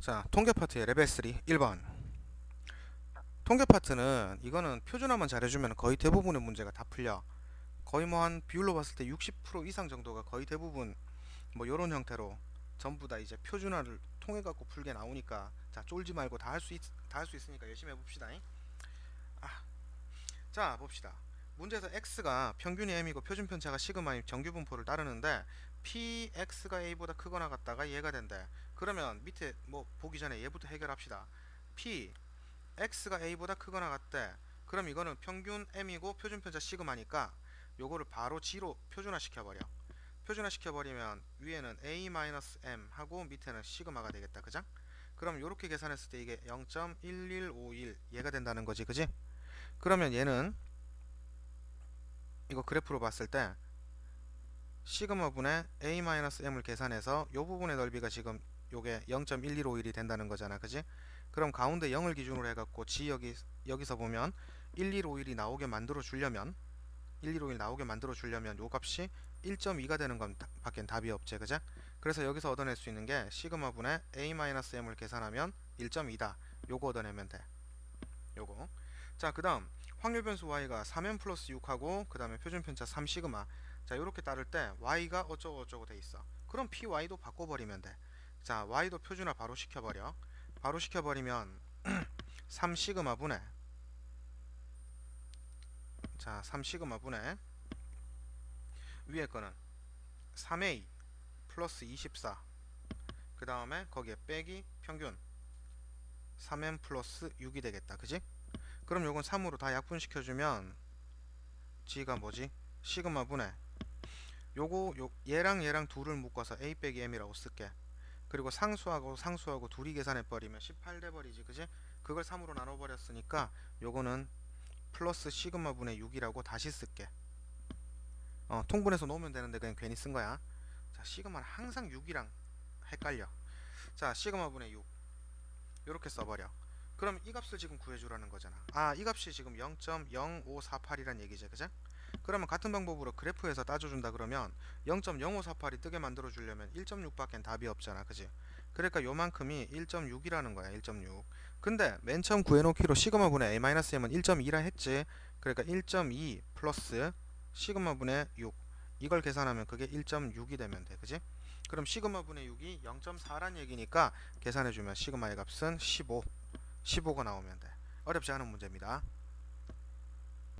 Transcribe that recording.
자, 통계 파트의 레벨 3 1번. 통계 파트는 이거는 표준화만 잘해주면 거의 대부분의 문제가 다 풀려. 거의 뭐 한 비율로 봤을 때 60% 이상 정도가 거의 대부분 뭐 요런 형태로 전부 다 이제 표준화를 통해 갖고 풀게 나오니까 자 쫄지 말고 다 할 수 다 할 수 있으니까 열심히 해봅시다. 아, 자 봅시다. 문제에서 x가 평균이 m이고 표준 편차가 시그마인 정규 분포를 따르는데 px가 a보다 크거나 같다가 얘가 된대. 그러면 밑에 뭐 보기 전에 얘부터 해결합시다. p x가 a보다 크거나 같대. 그럼 이거는 평균 m이고 표준 편차 시그마니까 요거를 바로 g로 표준화 시켜버려. 표준화 시켜버리면 위에는 a-m 하고 밑에는 시그마가 되겠다. 그죠? 그럼 요렇게 계산했을 때 이게 0.1151 얘가 된다는 거지. 그지? 그러면 얘는 이거 그래프로 봤을 때 시그마 분의 a-m을 계산해서 요 부분의 넓이가 지금 요게 0.1151이 된다는 거잖아. 그지? 그럼 가운데 0을 기준으로 해갖고 여기 여기서 보면 1151이 나오게 만들어 주려면 1151 나오게 만들어 주려면 요 값이 1.2가 되는 건 다- 밖엔 답이 없지. 그죠? 그래서 여기서 얻어낼 수 있는 게 시그마 분의 a-m을 계산하면 1.2다. 요거 얻어내면 돼. 요거. 자, 그 다음 확률 변수 y가 3n 플러스 6하고 그 다음에 표준 편차 3 시그마. 자 요렇게 따를 때 y가 어쩌고 어쩌고 돼 있어. 그럼 py도 바꿔버리면 돼자 y도 표준화 바로 시켜버려. 바로 시켜버리면 3 시그마 분의 자3 시그마 분의 위에 거는 3a 플러스 24 그 다음에 거기에 빼기 평균 3n 플러스 6이 되겠다. 그지? 그럼 요건 3으로 다 약분시켜주면 g가 뭐지? 시그마 분의 요거 요 얘랑 얘랑 둘을 묶어서 a 빼기 m이라고 쓸게. 그리고 상수하고 상수하고 둘이 계산해버리면 18 돼버리지 그지? 그걸 3으로 나눠버렸으니까 요거는 플러스 시그마 분의 6이라고 다시 쓸게. 어 통분해서 놓으면 되는데 그냥 괜히 쓴 거야. 자 시그마는 항상 6이랑 헷갈려. 자 시그마 분의 6 요렇게 써버려 그럼 이 값을 지금 구해주라는 거잖아. 아, 이 값이 지금 0.0548이란 얘기지, 그죠? 그러면 같은 방법으로 그래프에서 따져준다 그러면 0.0548이 뜨게 만들어 주려면 1.6밖엔 답이 없잖아, 그지? 그러니까 요만큼이 1.6이라는 거야, 1.6. 근데 맨 처음 구해놓기로 시그마 분의 a-m은 1.2라 했지. 그러니까 1.2 플러스 시그마 분의 6 이걸 계산하면 그게 1.6이 되면 돼, 그지? 그럼 시그마 분의 6이 0.4란 얘기니까 계산해주면 시그마의 값은 15 15가 나오면 돼. 어렵지 않은 문제입니다.